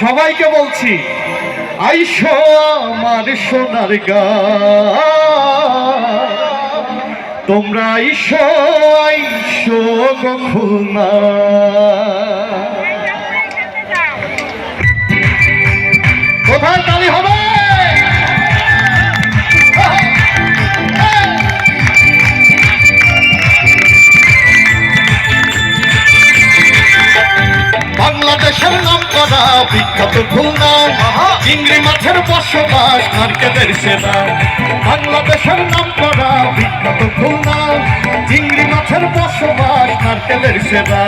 সবাইকে বলছি আইসো আমার সোনার গা। তোমরা আইসো আইসো খুলনা বাংলাদেশের নাম করা বিখ্যাত খুলনা চিংড়ি মাছের বসবাস নারকেলের সেনা বাংলাদেশের নাম করা বিখ্যাত খুলনা চিংড়ি মাছের বসবাস নারকেলের সেনা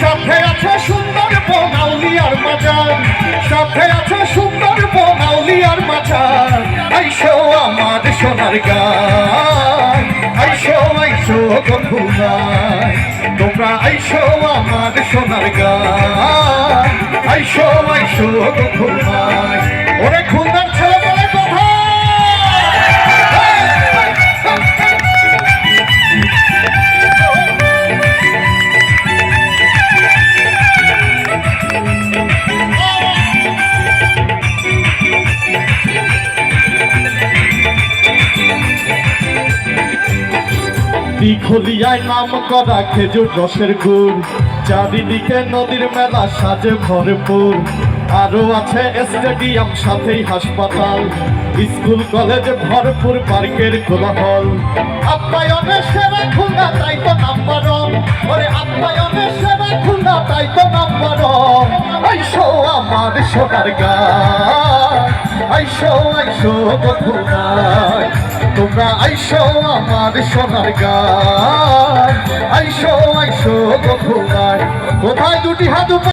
সাথে আছে সুন্দর বনাউলিয়ার মাজার সাথে আছে সুন্দর বনাউলিয়ার মাজার আইসো আমার সোনার গান আইসো আইসো গো খুলনায় তোমরা আইসো আমার সোনার গান। আইসো আইসো গো খুলনায় ওরে দিঘলিয়ায় নাম করা খেজুর রসের গুড়। চারিদিকে নদীর মেলা সাজে ভরপুর। আরও আছে স্টেডিয়াম, সাথেই হাসপাতাল। স্কুল, কলেজ, ভরপুর পার্কের কোলাহল। আপ্যায়নে সেরা খুলনা, তাই তো নাম্বার ওরে আপ্যায়নে সেরা খুলনা, তাই তো নাম্বার আইসো আমার সোনার গা আইসো আইসো খুলনায়। তোমরা আইসো আমার সোনার গান। আইসো আইসো কোথায় দুটি হাত